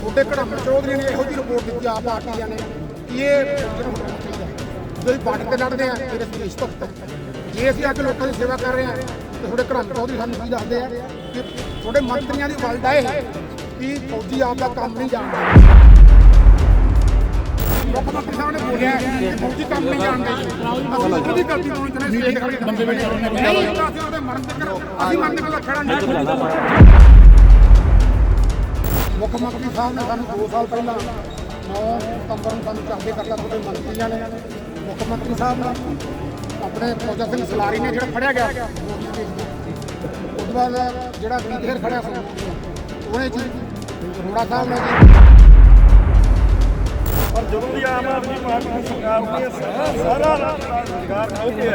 ਛੋਟੇ ਘੜਮ ਚੌਧਰੀ ਨੇ ਇਹੋ ਜਿਹੀ ਰਿਪੋਰਟ ਦਿੱਤੀ ਆਪ ਪਾਰਟੀਆਂ ਨੇ ਕਿ ਇਹ ਜਿਹੜਾ ਹੋਣਾ ਚਾਹੀਦਾ ਬਾਰਡਰ ਤੇ ਲੜਦੇ ਆ ਫਿਰ ਅਸੀਂ ਭਗਤ ਹਾਂ ਜੇ ਅਸੀਂ ਅੱਜ ਲੋਕਾਂ ਦੀ ਸੇਵਾ ਕਰ ਰਹੇ ਆ ਤੇ ਤੁਹਾਡੇ ਘੜਮ ਚੌਧਰੀ ਸਾਨੂੰ ਕੀ ਦੱਸਦੇ ਆ ਕਿ ਤੁਹਾਡੇ ਮੰਤਰੀਆਂ ਦੀ ਵਲਡਾ ਇਹ ਹੈ ਕਿ ਫੌਜੀ ਆਪ ਦਾ ਕੰਮ ਨਹੀਂ ਜਾਣਦੇ। ਮੁੱਖ ਮੰਤਰੀ ਸਾਹਿਬ ਨੇ ਬੋਲਿਆ ਕਿ ਫੌਜੀ ਕੰਮ ਨਹੀਂ ਜਾਣਦੇ। ਅਸੀਂ ਉਹਦੀ ਗਲਤੀ ਨੂੰ ਸਟੇਜ ਖੜੀ ਬੰਦੇ ਨਹੀਂ ਤਾਂ ਅਸੀਂ ਉਹਦੇ ਮਰਨ ਤੱਕ ਅਸੀਂ ਮਰਨ ਤੱਕ ਖੜਾ ਨਹੀਂ ਮੁੱਖ ਮੰਤਰੀ ਸਾਹਿਬ ਨੇ ਸਾਨੂੰ 2 ਸਾਲ ਪਹਿਲਾਂ 9 ਸਤੰਬਰ ਨੂੰ ਸਾਨੂੰ ਚਾਹਦੇ ਕਰਤਾ ਤੁਹਾਡੇ ਮੰਤਰੀਆਂ ਨੇ। ਮੁੱਖ ਮੰਤਰੀ ਸਾਹਿਬ ਨਾਲ ਆਪਣੇ ਫੌਜਾ ਸਿੰਘ ਸਲਾਰੀ ਨੇ ਜਿਹੜਾ ਫੜਿਆ ਗਿਆ। ਉਸ ਤੋਂ ਬਾਅਦ ਜਿਹੜਾ ਵੀਰ ਖੜਿਆ ਸੀ, ਉਹਨੇ ਜੀ ਰੋੜਾ ਸਾਹਿਬ ਨੇ ਜੀ। ਜਦੋਂ ਦੀ ਆਮ ਆਦਮੀ ਪਾਰਟੀ ਸਰਕਾਰ ਨੇ ਸਾਰਾ ਰੋਜ਼ਗਾਰ ਖੋ ਕੇ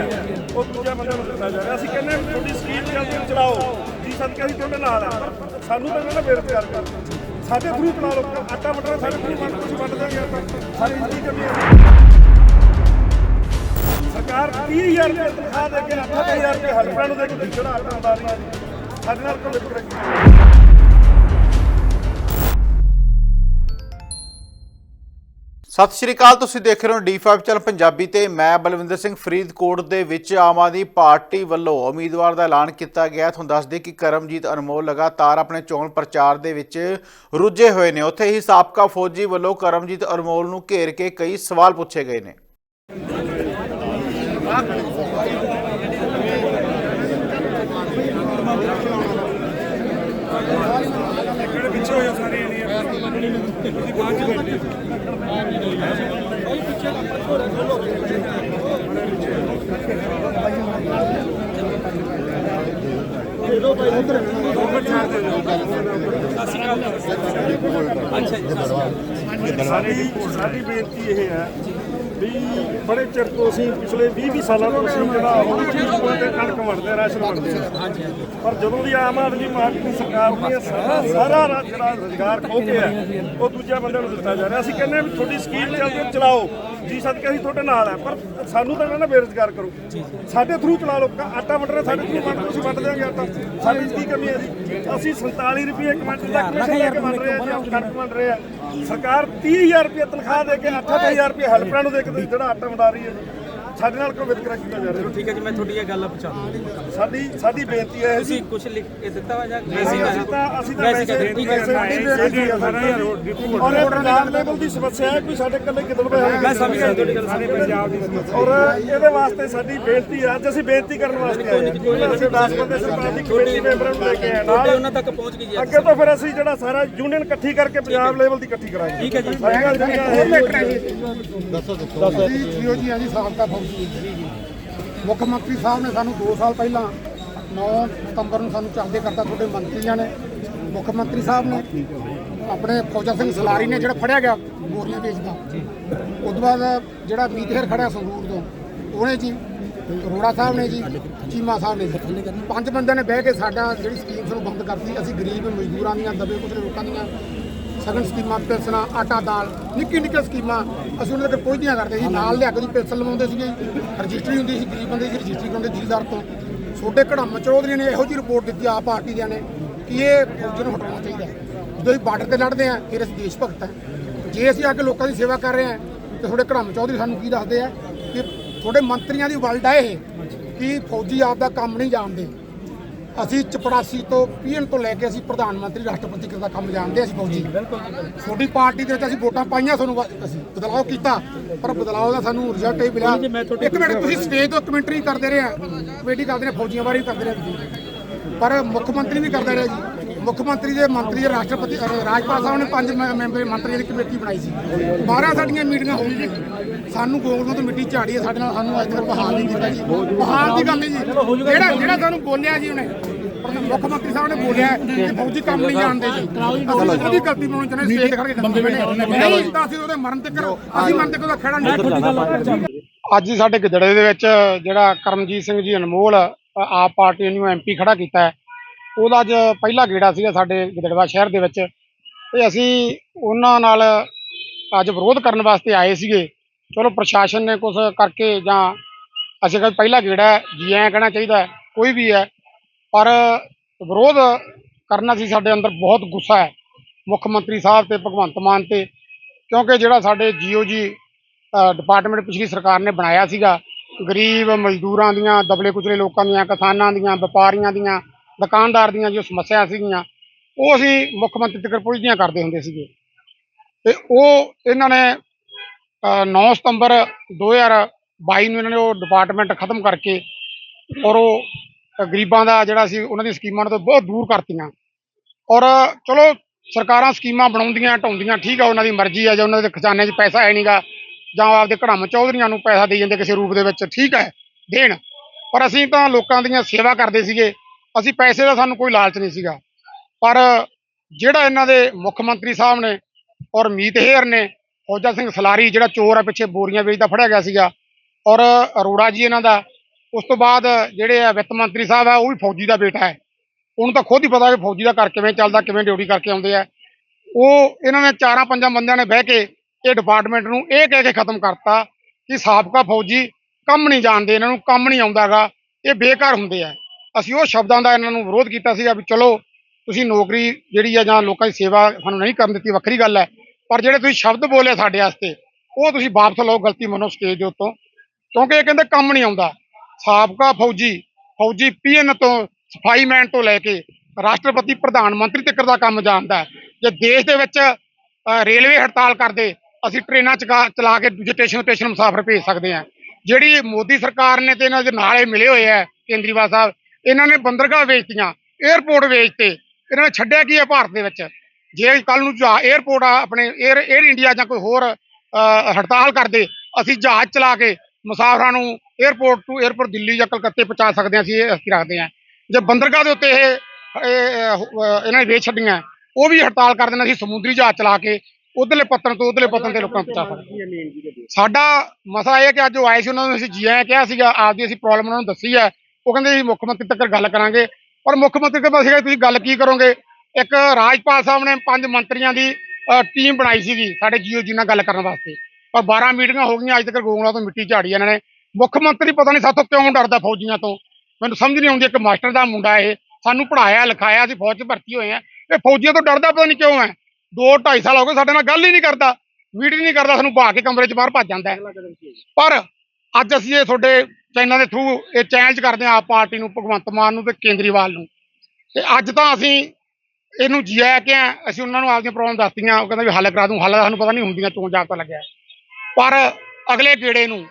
ਉਹ ਦੂਜੇ ਬੰਦੇ ਨੂੰ ਦਿੱਤਾ ਜਾ ਰਿਹਾ। ਅਸੀਂ ਕਹਿੰਦੇ ਤੁਹਾਡੀ ਸਕੀਮ ਜਲਦੀ ਚਲਾਓ। ਜੀ ਸਦਕੇ ਅਸੀਂ ਤੁਹਾਡੇ ਨਾਲ ਆ ਪਰ ਸਾਨੂੰ ਤਾਂ ਇਹਨਾਂ ਬੇਰੁਜ਼ਗਾਰ ਕਰ ਦਿੱਤਾ। ਸਾਡੇ ਥਰੂ ਚਲਾ ਲਓ। ਆਟਾ ਮਟਰ ਸਾਡੇ ਥਰੂ ਵੰਡ ਤੁਸੀਂ ਵੰਡ ਦਾਂਗੇ ਆਪਾਂ। ਸਾਡੀ ਕੀ ਕਮੀ ਹੈ ਸਰਕਾਰ 30000 ਰੁਪਏ ਤਨਖਾਹ ਦੇ ਕੇ 8000 ਰੁਪਏ ਹੈਲਪਰਾਂ ਨੂੰ ਦੇ ਕੇ ਜਿਹੜਾ ਆਟਾ ਉਡਾ ਸਾਡੇ ਨਾਲ ਕੋਈ ਵਿਤਕਰਾ ਸਤਿ ਸ਼੍ਰੀ ਅਕਾਲ, ਤੁਸੀਂ ਦੇਖ ਰਹੇ ਹੋ D5 ਚੈਨਲ ਪੰਜਾਬੀ ਤੇ ਮੈਂ ਬਲਵਿੰਦਰ ਸਿੰਘ ਫਰੀਦਕੋਟ ਦੇ ਵਿੱਚ ਆਮ ਆਦਮੀ ਪਾਰਟੀ ਵੱਲੋਂ ਉਮੀਦਵਾਰ ਦਾ ਐਲਾਨ ਕੀਤਾ ਗਿਆ। ਤੁਹਾਨੂੰ ਦੱਸ ਦੇ ਕਿ ਕਰਮਜੀਤ ਅਨਮੋਲ ਲਗਾਤਾਰ ਆਪਣੇ ਚੋਣ ਪ੍ਰਚਾਰ ਦੇ ਵਿੱਚ ਰੁੱਝੇ ਹੋਏ ਨੇ। ਉੱਥੇ ਹੀ ਸਾਬਕਾ ਫੌਜੀ ਵੱਲੋਂ ਕਰਮਜੀਤ ਅਨਮੋਲ ਨੂੰ ਘੇਰ ਕੇ ਕਈ ਸਵਾਲ ਪੁੱਛੇ ਗਏ ਨੇ। ਸਾਡੀ ਸਾਡੀ ਬੇਨਤੀ ਇਹ ਹੈ ਵੀ ਬੜੇ ਚਿਰ ਤੋਂ ਅਸੀਂ ਪਿਛਲੇ 20 20 ਸਾਲਾਂ ਤੋਂ ਅਸੀਂ ਜਿਹੜਾ ਉਹ ਚੀਜ਼ ਤੇ ਕਣਕ ਵੰਡਦੇ ਆ, ਰਾਸ਼ਨ ਵੰਡਦੇ ਆ। ਪਰ ਜਦੋਂ ਦੀ ਆਮ ਆਦਮੀ ਪਾਰਟੀ ਦੀ ਸਰਕਾਰ ਨੇ ਸਾਰਾ ਸਾਰਾ ਰਾ- ਜਿਹੜਾ ਰੋਜ਼ਗਾਰ ਖੋ ਕੇ ਹੈ ਉਹ ਦੂਜੇ ਬੰਦੇ ਨੂੰ ਦਿੱਤਾ ਜਾ ਰਿਹਾ ਅਸੀਂ ਕਹਿੰਦੇ ਹਾਂ ਵੀ ਤੁਹਾਡੀ ਸਕੀਮ ਚੱਲਦੀ ਚਲਾਓ ਜੀ ਸਦਕੇ ਅਸੀਂ ਤੁਹਾਡੇ ਨਾਲ ਆ ਪਰ ਸਾਨੂੰ ਤਾਂ ਕਹਿੰਦਾ ਬੇਰੁਜ਼ਗਾਰ ਕਰੋ। ਸਾਡੇ ਥਰੂ ਚਲਾ ਲਓ ਆਟਾ ਵੰਡ ਰਹੇ ਸਾਡੇ ਥਰੂ ਵੰਡ ਤੁਸੀਂ ਵੰਡ ਦਿਆਂਗੇ ਆਟਾ। ਸਾਡੀ ਕੀ ਕਮੀ ਹੈ ਜੀ? ਅਸੀਂ 47 ਰੁਪਏ ਕਮੈਂਟਰ ਦਾ ਕਮਿਸ਼ਨ ਲੈ ਕੇ ਵੰਡ ਰਹੇ ਆ ਜੀ ਕਣਕ ਵੰਡ ਰਹੇ ਆ। ਸਰਕਾਰ 30000 ਰੁਪਏ ਤਨਖਾਹ ਦੇ ਕੇ 8000 ਰੁਪਏ ਹੈਲਪਰਾਂ ਨੂੰ ਦੇ ਕੇ ਜਿਹੜਾ ਆਟਾ ਵੰਡਾ ਰਹੀ ਹੈ ਜੀ। ਸਾਡੇ ਨਾਲ ਕੋਈ ਵਿਤਕਰਾ ਕੀਤਾ ਜਾ ਰਿਹਾ? ਠੀਕ ਹੈ ਜੀ ਮੈਂ ਤੁਹਾਡੀ ਇਹ ਗੱਲ ਪਹੁੰਚਾਉਂਦਾ ਸਾਡੀ ਸਾਡੀ ਬੇਨਤੀ ਹੈ ਤੁਸੀਂ ਕੁਝ ਲਿਖ ਕੇ ਦਿੱਤਾ ਵਾ ਜਾਂ ਅਸੀਂ ਅਸੀਂ ਤਾਂ ਅਸੀਂ ਤਾਂ ਵੈਸੇ ਠੀਕ ਹੈ, ਵੈਸੇ ਠੀਕ ਹੈ। ਔਰ ਇਹ ਪੰਜਾਬ ਲੈਵਲ ਦੀ ਸਮੱਸਿਆ ਹੈ ਕੋਈ ਸਾਡੇ ਇਕੱਲੇ ਕਿਦਨ ਪਏ ਮੈਂ ਸਮਝ ਗਿਆ ਤੁਹਾਡੀ ਗੱਲ ਸਾਰੇ ਪੰਜਾਬ ਦੀ ਔਰ ਇਹਦੇ ਵਾਸਤੇ ਸਾਡੀ ਬੇਨਤੀ ਹੈ ਅੱਜ ਅਸੀਂ ਬੇਨਤੀ ਕਰਨ ਵਾਸਤੇ ਆਏ ਹਾਂ। ਅਸੀਂ 10 ਬੰਦੇ ਸਰਕਾਰ ਦੀ ਕਮੇਟੀ ਮੈਂਬਰਾਂ ਨੂੰ ਲੈ ਕੇ ਆਏ ਤੁਹਾਡੇ ਨਾਲ। ਉਹਨਾਂ ਤੱਕ ਪਹੁੰਚ ਗਈ ਜੀ ਅੱਗੇ ਤੋਂ ਫਿਰ ਅਸੀਂ ਜਿਹੜਾ ਸਾਰਾ ਯੂਨੀਅਨ ਇਕੱਠੀ ਕਰਕੇ ਪੰਜਾਬ ਲੈਵਲ ਦੀ ਇਕੱਠੀ ਕਰਾਂਗੇ। ਠੀਕ ਹੈ ਜੀ। ਸਾਰੀ ਗੱਲ ਜਿਹੜੀ ਹੈ ਹੋਰ ਮੈਟਰ ਹੈ ਜੀ। ਦੱਸੋ ਦੱਸੋ। ਜੀ ਜੀ ਆ ਜੀ ਸਾਬਕਾ ਫੌਜੀ। ਮੁੱਖ ਮੰਤਰੀ ਸਾਹਿਬ ਨੇ ਸਾਨੂੰ 2 ਸਾਲ ਪਹਿਲਾਂ 9 ਸਤੰਬਰ ਨੂੰ ਸਾਨੂੰ ਚੱਲਦੇ ਕਰਤਾ ਤੁਹਾਡੇ ਮੰਤਰੀਆਂ ਨੇ, ਮੁੱਖ ਮੰਤਰੀ ਸਾਹਿਬ ਨੇ, ਆਪਣੇ ਫੌਜਾ ਸਿੰਘ ਸਲਾਰੀ ਨੇ ਜਿਹੜਾ ਫੜਿਆ ਗਿਆ ਗੋਰੀਆਂ ਵੇਚਦਾ ਉਸ ਤੋਂ ਬਾਅਦ ਜਿਹੜਾ ਮੀਤੇਰ ਖੜਿਆ ਸੰਗਰੂਰ ਤੋਂ, ਉਹਨੇ ਜੀ, ਅਰੋੜਾ ਸਾਹਿਬ ਨੇ ਜੀ, ਚੀਮਾ ਸਾਹਿਬ ਨੇ ਜੀ। ਪੰਜ ਬੰਦਿਆਂ ਨੇ ਬਹਿ ਕੇ ਸਾਡਾ ਜਿਹੜੀ ਸਕੀਮ ਨੂੰ ਬੰਦ ਕਰਤੀ, ਅਸੀਂ ਗਰੀਬ ਮਜ਼ਦੂਰਾਂ ਦੀਆਂ, ਦਬੇ ਕੁਚਲੇ ਲੋਕਾਂ ਦੀਆਂ ਸਗਨ ਸਕੀਮਾਂ ਪੈਨਸ਼ਨਾਂ ਆਟਾ ਦਾਲ, ਨਿੱਕੀ ਨਿੱਕੀ ਸਕੀਮਾਂ ਅਸੀਂ ਉਹਨਾਂ ਤੱਕ ਪਹੁੰਚਦੀਆਂ ਕਰਦੇ ਸੀ। ਨਾਲ ਲਿਆ ਕੇ ਦੀ ਪੈਨਸ਼ਨ ਲਵਾਉਂਦੇ ਸੀਗੇ। ਰਜਿਸਟਰੀ ਹੁੰਦੀ ਸੀ, ਗਰੀਬ ਬੰਦੇ ਦੀ ਰਜਿਸਟਰੀ ਕਰਾਉਂਦੇ ਜ਼ਿਲ੍ਹੇਦਾਰ ਤੋਂ। ਛੋਟੇ ਘੜਮ ਚੌਧਰੀ ਨੇ ਇਹੋ ਜਿਹੀ ਰਿਪੋਰਟ ਦਿੱਤੀ ਆਪ ਪਾਰਟੀ ਦਿਆਂ ਨੇ ਕਿ ਇਹ ਫੌਜ ਨੂੰ ਹਟਾਉਣਾ ਚਾਹੀਦਾ ਜਦੋਂ ਅਸੀਂ ਬਾਰਡਰ ਤੇ ਲੜਦੇ ਆ ਫਿਰ ਅਸੀਂ ਦੇਸ਼ ਭਗਤ ਹਾਂ। ਜੇ ਅਸੀਂ ਆ ਕੇ ਲੋਕਾਂ ਦੀ ਸੇਵਾ ਕਰ ਰਹੇ ਆ ਤੇ ਤੁਹਾਡੇ ਘੜਮ ਚੌਧਰੀ ਸਾਨੂੰ ਕੀ ਦੱਸਦੇ ਆ? ਕਿ ਤੁਹਾਡੇ ਮੰਤਰੀਆਂ ਦੀ ਵਲਡਾ ਇਹ, ਕਿ ਫੌਜੀ ਆਪ ਦਾ ਕੰਮ ਨਹੀਂ ਜਾਣਦੇ। ਅਸੀਂ ਚਪੜਾਸੀ ਤੋਂ ਪੀਐਨ ਤੋਂ ਲੈ ਕੇ ਅਸੀਂ ਪ੍ਰਧਾਨ ਮੰਤਰੀ ਰਾਸ਼ਟਰਪਤੀ ਦਾ ਕੰਮ ਜਾਣਦੇ ਅਸੀਂ ਫੌਜੀ ਤੁਹਾਡੀ ਪਾਰਟੀ ਦੇ ਵਿੱਚ ਅਸੀਂ ਵੋਟਾਂ ਪਾਈਆਂ ਤੁਹਾਨੂੰ ਅਸੀਂ ਬਦਲਾਅ ਕੀਤਾ ਪਰ ਬਦਲਾਅ ਦਾ ਸਾਨੂੰ ਰਿਜ਼ਲਟ ਇਹ ਮਿਲਿਆ। ਇੱਕ ਮਿੰਟ ਤੁਸੀਂ ਸਟੇਜ ਤੋਂ ਕਮੈਂਟਰੀ ਕਰਦੇ ਰਹੇ ਆ ਕਮੇਟੀ ਕਰਦੇ ਨੇ ਫੌਜੀਆਂ ਬਾਰੇ ਕਰਦੇ ਰਹੇ ਪਰ ਮੁੱਖ ਮੰਤਰੀ ਵੀ ਕਰਦੇ ਰਹੇ ਜੀ। ਮੁੱਖ ਮੰਤਰੀ ਦੇ ਮੰਤਰੀ ਦੇ ਰਾਸ਼ਟਰਪਤੀ ਰਾਜਪਾਲ ਸਾਹਿਬ ਨੇ ਪੰਜ ਮੈਂਬਰੀ ਮੰਤਰੀਆਂ ਦੀ ਕਮੇਟੀ ਬਣਾਈ ਸੀ। 12 ਸਾਡੀਆਂ ਮੀਟਿੰਗਾਂ ਹੋ ਗਈਆਂ ਸਾਨੂੰ ਗੋਲ ਤੋਂ ਮਿੱਟੀ ਝਾੜੀ ਹੈ ਸਾਡੇ ਨਾਲ ਸਾਨੂੰ ਅੱਜ ਤੱਕ ਬਹਾਲ ਨਹੀਂ ਕੀਤਾ ਜੀ। ਬਹਾਲ ਦੀ ਗੱਲ ਨਹੀਂ ਜੀ। ਜਿਹੜਾ ਜਿਹੜਾ ਸਾਨੂੰ ਬੋਲਿਆ ਜੀ ਉਹਨੇ ਪਰ ਮੁੱਖ ਮੰਤਰੀ ਸਾਹਿਬ ਨੇ ਬੋਲਿਆ ਕਿ ਫੌਜੀ ਕੰਮ ਨਹੀਂ ਜਾਣਦੇ ਜੀ। ਅਸੀਂ ਉਹਦੀ ਗਲਤੀ ਬਣਾਉਣ ਚਾਹੁੰਦੇ ਸਟੇਜ ਖੜ ਕੇ ਬੰਦੇ ਨਹੀਂ ਤਾਂ ਅਸੀਂ ਉਹਦੇ ਮਰਨ ਤੱਕ ਅਸੀਂ ਮਰਨ ਤੱਕ ਉਹਦਾ ਖੜਾ ਨਹੀਂ। ਅੱਜ ਸਾਡੇ ਗਿੱਦੜੇ ਦੇ ਵਿੱਚ ਜਿਹੜਾ ਕਰਮਜੀਤ ਸਿੰਘ ਜੀ ਅਨਮੋਲ ਆਪ ਪਾਰਟੀ ਨੂੰ ਐਮਪੀ ਖੜਾ ਕੀਤਾ ਹੈ। ਉਹਦਾ ਅੱਜ ਪਹਿਲਾ ਗੇੜਾ ਸੀਗਾ ਸਾਡੇ ਗਿੱਦੜਵਾ ਸ਼ਹਿਰ ਦੇ ਵਿੱਚ। ਤੇ ਅਸੀਂ ਉਹਨਾਂ ਨਾਲ ਅੱਜ ਵਿਰੋਧ ਕਰਨ ਵਾਸਤੇ ਆਏ ਸੀਗੇ। ਚਲੋ ਪ੍ਰਸ਼ਾਸਨ ਨੇ ਕੁਝ ਕਰਕੇ ਜਾਂ ਅਸੀਂ ਕਹਿੰਦੇ ਪਹਿਲਾ ਗੇੜਾ ਹੈ, ਜੀ ਐਂ ਕਹਿਣਾ ਚਾਹੀਦਾ ਕੋਈ ਵੀ ਹੈ। ਪਰ ਵਿਰੋਧ ਕਰਨਾ ਸੀ ਸਾਡੇ ਅੰਦਰ ਬਹੁਤ ਗੁੱਸਾ ਹੈ ਮੁੱਖ ਮੰਤਰੀ ਸਾਹਿਬ ਤੇ ਭਗਵੰਤ ਮਾਨ ਤੇ। ਕਿਉਂਕਿ ਜਿਹੜਾ ਸਾਡੇ ਜੀਓਜੀ ਡਿਪਾਰਟਮੈਂਟ ਪਿਛਲੀ ਸਰਕਾਰ ਨੇ ਬਣਾਇਆ ਸੀਗਾ ਗਰੀਬ ਮਜ਼ਦੂਰਾਂ ਦੀਆਂ ਦਬਲੇ ਕੁਚਲੇ ਲੋਕਾਂ ਦੀਆਂ ਕਿਸਾਨਾਂ ਦੀਆਂ ਵਪਾਰੀਆਂ ਦੀਆਂ ਦੁਕਾਨਦਾਰ ਦੀਆਂ ਜੋ ਸਮੱਸਿਆ ਸੀਗੀਆਂ ਉਹ ਅਸੀਂ ਮੁੱਖ ਮੰਤਰੀ ਤੱਕ ਪਹੁੰਚਦੀਆਂ ਕਰਦੇ ਹੁੰਦੇ ਸੀਗੇ। ਤੇ ਉਹ ਇਹਨਾਂ ਨੇ ਅ, 9 ਸਤੰਬਰ 2022 ਨੂੰ ਇਹਨਾਂ ਨੇ ਉਹ ਡਿਪਾਰਟਮੈਂਟ ਖਤਮ ਕਰਕੇ ਔਰ ਉਹ ਗਰੀਬਾਂ ਦਾ ਜਿਹੜਾ ਸੀ ਉਹਨਾਂ ਦੀ ਸਕੀਮਾਂ ਤੋਂ ਬਹੁਤ ਦੂਰ ਕਰਤੀਆਂ। ਔਰ ਚਲੋ ਸਰਕਾਰਾਂ ਸਕੀਮਾਂ ਬਣਾਉਂਦੀਆਂ ਢਾਉਂਦੀਆਂ ਠੀਕ ਆ ਉਹਨਾਂ ਦੀ ਮਰਜ਼ੀ ਆ ਜਾਂ ਉਹਨਾਂ ਦੇ ਖਜ਼ਾਨੇ 'ਚ ਪੈਸਾ ਹੈ ਨਹੀਂਗਾ ਜਾਂ ਆਪਦੇ ਘੜਮ ਚੌਧਰੀਆਂ ਨੂੰ ਪੈਸਾ ਦੇ ਜਾਂਦੇ ਕਿਸੇ ਰੂਪ ਦੇ ਵਿੱਚ ਠੀਕ ਹੈ ਦੇਣ। ਪਰ ਅਸੀਂ ਤਾਂ ਲੋਕਾਂ ਦੀਆਂ ਸੇਵਾ ਕਰਦੇ ਸੀਗੇ ਅਸੀਂ ਪੈਸੇ ਦਾ ਸਾਨੂੰ ਕੋਈ ਲਾਲਚ ਨਹੀਂ ਸੀਗਾ। ਪਰ ਜਿਹੜਾ ਇਹਨਾਂ ਦੇ ਮੁੱਖ ਮੰਤਰੀ ਸਾਹਿਬ ਨੇ ਔਰ ਮੀਤ ਹੇਅਰ ਨੇ, ਫੌਜਾ ਸਿੰਘ ਸਲਾਰੀ ਜਿਹੜਾ ਚੋਰ ਆ ਪਿੱਛੇ ਬੋਰੀਆਂ ਵੇਚਦਾ ਫੜਿਆ ਗਿਆ ਸੀਗਾ, ਔਰ ਅਰੋੜਾ ਜੀ ਇਹਨਾਂ ਦਾ, ਉਸ ਤੋਂ ਬਾਅਦ ਜਿਹੜੇ ਆ ਵਿੱਤ ਮੰਤਰੀ ਸਾਹਿਬ ਆ, ਉਹ ਵੀ ਫੌਜੀ ਦਾ ਬੇਟਾ ਹੈ। ਉਹਨੂੰ ਤਾਂ ਖੁਦ ਹੀ ਪਤਾ ਕਿ ਫੌਜੀ ਦਾ ਘਰ ਕਿਵੇਂ ਚੱਲਦਾ, ਕਿਵੇਂ ਡਿਊਟੀ ਕਰਕੇ ਆਉਂਦੇ ਆ। ਉਹ ਇਹਨਾਂ ਨੇ ਚਾਰਾਂ ਪੰਜਾਂ ਬੰਦਿਆਂ ਨੇ ਬਹਿ ਕੇ ਇਹ ਡਿਪਾਰਟਮੈਂਟ ਨੂੰ ਇਹ ਕਹਿ ਕੇ ਖਤਮ ਕਰਤਾ ਕਿ ਸਾਬਕਾ ਫੌਜੀ ਕੰਮ ਨਹੀਂ ਜਾਣਦੇ, ਇਹਨਾਂ ਨੂੰ ਕੰਮ ਨਹੀਂ ਆਉਂਦਾਗਾ, ਇਹ ਬੇਕਾਰ ਹੁੰਦੇ ਆ। ਅਸੀਂ ਉਹ ਸ਼ਬਦਾਂ ਦਾ ਇਹਨਾਂ ਨੂੰ ਵਿਰੋਧ ਕੀਤਾ ਸੀਗਾ ਵੀ ਚਲੋ ਤੁਸੀਂ ਨੌਕਰੀ ਜਿਹੜੀ ਆ ਜਾਂ ਲੋਕਾਂ ਦੀ ਸੇਵਾ ਸਾਨੂੰ ਨਹੀਂ ਕਰਨ ਦਿੱਤੀ, ਵੱਖਰੀ ਗੱਲ ਹੈ। ਪਰ ਜਿਹੜੇ ਤੁਸੀਂ ਸ਼ਬਦ ਬੋਲੇ ਸਾਡੇ ਵਾਸਤੇ, ਉਹ ਤੁਸੀਂ ਵਾਪਸ ਲਓ ਗਲਤੀ ਮੰਨੋ ਸਟੇਜ ਦੇ ਉੱਤੋਂ। ਕਿਉਂਕਿ ਇਹ ਕਹਿੰਦੇ ਕੰਮ ਨਹੀਂ ਆਉਂਦਾ। ਸਾਬਕਾ ਫੌਜੀ ਫੌਜੀ ਪੀਐਨ ਤੋਂ, ਸਫ਼ਾਈ ਮੈਨ ਤੋਂ ਲੈ ਕੇ ਰਾਸ਼ਟਰਪਤੀ, ਪ੍ਰਧਾਨ ਮੰਤਰੀ ਤੱਕ ਦਾ ਕੰਮ ਜਾਣਦਾ ਜੇ ਦੇਸ਼ ਦੇ ਵਿੱਚ ਰੇਲਵੇ ਹੜਤਾਲ ਕਰਦੇ, ਅਸੀਂ ਟ੍ਰੇਨਾਂ ਚਕਾ- ਚਲਾ ਕੇ ਦੂਜੇ ਸਟੇਸ਼ਨ ਸਟੇਸ਼ਨ ਮੁਸਾਫਰ ਭੇਜ ਸਕਦੇ ਹਾਂ। ਜਿਹੜੀ ਮੋਦੀ ਸਰਕਾਰ ਨੇ ਤੇ ਇਹਨਾਂ ਦੇ ਨਾਲ ਇਹ ਮਿਲੇ ਹੋਏ ਆ ਕੇਂਦਰੀਵਾਲ ਸਾਹਿਬ ਇਹਨਾਂ ਨੇ ਬੰਦਰਗਾਹ ਵੇਚਤੀਆਂ 에어ਪੋਰਟ ਵੇਚਤੇ। ਇਹਨਾਂ ਨੇ ਛੱਡਿਆ ਕੀ ਹੈ ਭਾਰਤ ਦੇ ਵਿੱਚ? ਜੇ ਕੱਲ ਨੂੰ 에어ਪੋਰਟ ਆਪਣੇ 에ਅਰ 에ਅਰ ਇੰਡੀਆ ਜਾਂ ਕੋਈ ਹੋਰ ਹੜਤਾਲ ਕਰਦੇ, ਅਸੀਂ ਜਹਾਜ਼ ਚਲਾ ਕੇ ਮੁਸਾਫਰਾਂ ਨੂੰ 에어ਪੋਰਟ ਤੋਂ 에어ਪੋਰਟ ਦਿੱਲੀ ਜਾਂ ਕਲਕੱਤੇ ਪਹੁੰਚਾ ਸਕਦੇ ਹਾਂ, ਅਸੀਂ ਇਹ ਅਸੀਂ ਰੱਖਦੇ ਹਾਂ। ਜੇ ਬੰਦਰਗਾ ਦੇ ਉੱਤੇ ਇਹ ਇਹਨਾਂ ਨੇ ਵੇਚ ਛੱਡੀਆਂ, ਉਹ ਵੀ ਹੜਤਾਲ ਕਰ ਦੇਣਾ, ਅਸੀਂ ਸਮੁੰਦਰੀ ਜਹਾਜ਼ ਚਲਾ ਕੇ ਉਧਰਲੇ ਪੱਤਨ ਤੋਂ ਉਧਰਲੇ ਪੱਤਨ ਤੇ ਲੋਕਾਂ ਪਹੁੰਚਾ ਸਕਦੇ ਸਾਡਾ ਮਸਲਾ ਇਹ ਹੈ ਕਿ ਅੱਜ ਉਹ ਆਏ ਸੀ, ਉਹਨਾਂ ਨੂੰ ਅਸੀਂ ਜੀਆ ਕਿਹਾ ਸੀਗਾ, ਆਪਦੀ ਅਸੀਂ ਪ੍ਰੋਬਲਮ ਉਹਨਾਂ ਨੂੰ ਦੱਸੀ ਹੈ ਉਹ ਕਹਿੰਦੇ ਜੀ ਮੁੱਖ ਮੰਤਰੀ ਤੱਕ ਗੱਲ ਕਰਾਂਗੇ। ਪਰ ਮੁੱਖ ਮੰਤਰੀ ਕਹਿੰਦਾ ਸੀਗਾ ਤੁਸੀਂ ਗੱਲ ਕੀ ਕਰੋਗੇ? ਇੱਕ ਰਾਜਪਾਲ ਸਾਹਿਬ ਨੇ ਪੰਜ ਮੰਤਰੀਆਂ ਦੀ ਟੀਮ ਬਣਾਈ ਸੀਗੀ ਸਾਡੇ ਜੀਓ ਜੀ ਨਾਲ ਗੱਲ ਕਰਨ ਵਾਸਤੇ। ਪਰ 12 ਮੀਟਿੰਗਾਂ ਹੋ ਗਈਆਂ, ਅੱਜ ਤੱਕ ਗੋਗਲਾ ਤੋਂ ਮਿੱਟੀ ਝਾੜੀ ਇਹਨਾਂ ਨੇ। ਮੁੱਖ ਮੰਤਰੀ ਪਤਾ ਨਹੀਂ ਸਾਥੋਂ ਕਿਉਂ ਡਰਦਾ ਫੌਜੀਆਂ ਤੋਂ। ਮੈਨੂੰ ਸਮਝ ਨਹੀਂ ਆਉਂਦੀ ਇੱਕ ਮਾਸਟਰ ਦਾ ਮੁੰਡਾ ਇਹ। ਸਾਨੂੰ ਪੜਾਇਆ ਲਿਖਾਇਆ, ਅਸੀਂ ਫੌਜ 'ਚ ਭਰਤੀ ਹੋਏ ਆ ਇਹ ਫੌਜੀਆਂ ਤੋਂ ਡਰਦਾ ਪਤਾ ਨਹੀਂ ਕਿਉਂ ਹੈ। ਦੋ ਢਾਈ ਸਾਲ ਹੋ ਗਏ ਸਾਡੇ ਨਾਲ ਗੱਲ ਹੀ ਨਹੀਂ ਕਰਦਾ। ਮੀਟਿੰਗ ਨਹੀਂ ਕਰਦਾ, ਸਾਨੂੰ ਭਾ ਕੇ ਕਮਰੇ 'ਚ ਬਾਹਰ ਭੱਜ ਜਾਂਦਾ ਪਰ ਅੱਜ ਅਸੀਂ ਇਹ ਤੁਹਾਡੇ ਚੈਨਲ ਦੇ ਥਰੂ ਇਹ ਚੈਲੰਜ ਕਰਦੇ ਹਾਂ ਆਪ ਪਾਰਟੀ ਨੂੰ, ਭਗਵੰਤ ਮਾਨ ਨੂੰ ਤੇ ਕੇਂਦਰੀਵਾਲ ਨੂੰ। ਤੇ ਅੱਜ ਤਾਂ ਅਸੀਂ ਇਹਨੂੰ ਜਿਆ ਕਿ ਅਸੀਂ ਉਹਨਾਂ ਨੂੰ ਆਪਦੀਆਂ ਪ੍ਰੋਬਲਮ ਦੱਸਤੀਆਂ, ਉਹ ਕਹਿੰਦਾ ਵੀ ਹੱਲ ਕਰਾ ਦੂੰ, ਹੱਲ ਸਾਨੂੰ ਪਤਾ ਨਹੀਂ ਹੁੰਦੀਆਂ ਚੋਣ ਜਾਬਤਾ ਲੱਗਿਆ। ਪਰ ਅਗਲੇ ਗੇੜੇ ਨੂੰ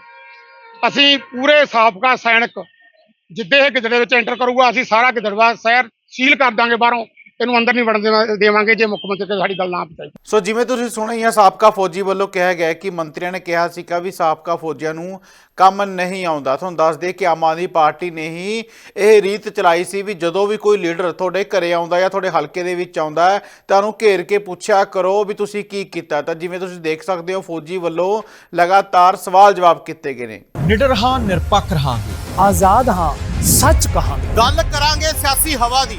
ਅਸੀਂ ਪੂਰੇ ਸਾਬਕਾ ਸੈਨਿਕ, ਜਿੱਦੇ ਇਹ ਗਿੱਦੜੇ ਵਿੱਚ ਐਂਟਰ ਕਰੂਗਾ, ਅਸੀਂ ਸਾਰਾ ਗਿੱਦੜਵਾ ਸ਼ਹਿਰ ਸੀਲ ਕਰ ਦਾਂਗੇ ਬਾਹਰੋਂ। ਇਹਨੂੰ ਅੰਦਰ ਨਹੀਂ ਵੜਨ ਦੇਵਾਂ- ਦੇਵਾਂਗੇ ਜੇ ਮੁੱਖ ਮੰਤਰੀ ਤੇ ਸਾਡੀ ਗੱਲ ਨਾ ਪਹੁੰਚਾਈ। ਸੋ ਜਿਵੇਂ ਤੁਸੀਂ ਸੁਣਿਆ ਹੀ ਆ ਸਾਬਕਾ ਫੌਜੀ ਵੱਲੋਂ ਕਿਹਾ ਗਿਆ ਹੈ ਕਿ ਮੰਤਰੀਆਂ ਨੇ ਕਿਹਾ ਸੀਗਾ ਵੀ ਸਾਬਕਾ ਫੌਜੀਆਂ ਨੂੰ ਕੰਮ ਨਹੀਂ ਆਉਂਦਾ। ਤੁਹਾਨੂੰ ਦੱਸ ਦੇ ਕਿ ਆਮ ਆਦਮੀ ਪਾਰਟੀ ਨੇ ਹੀ ਇਹ ਰੀਤ ਚਲਾਈ ਸੀ ਵੀ ਜਦੋਂ ਵੀ ਕੋਈ ਲੀਡਰ ਤੁਹਾਡੇ ਘਰੇ ਆਉਂਦਾ ਜਾਂ ਤੁਹਾਡੇ ਹਲਕੇ ਦੇ ਵਿੱਚ ਆਉਂਦਾ ਹੈ ਤਾਂ ਉਹਨੂੰ ਘੇਰ ਕੇ ਪੁੱਛਿਆ ਕਰੋ ਵੀ ਤੁਸੀਂ ਕੀ ਕੀਤਾ। ਤਾਂ ਜਿਵੇਂ ਤੁਸੀਂ ਦੇਖ ਸਕਦੇ ਹੋ ਫੌਜੀ ਵੱਲੋਂ ਲਗਾਤਾਰ ਸਵਾਲ ਜਵਾਬ ਕੀਤੇ ਗਏ ਨੇ। ਨਿਡਰ ਹਾਂ ਨਿਰਪੱਖ ਰਹਾਂਗੇ। ਆਜ਼ਾਦ ਹਾਂ ਸੱਚ ਕਹਾਂਗੇ। ਗੱਲ ਕਰਾਂਗੇ ਸਿਆਸੀ ਹਵਾ ਦੀ।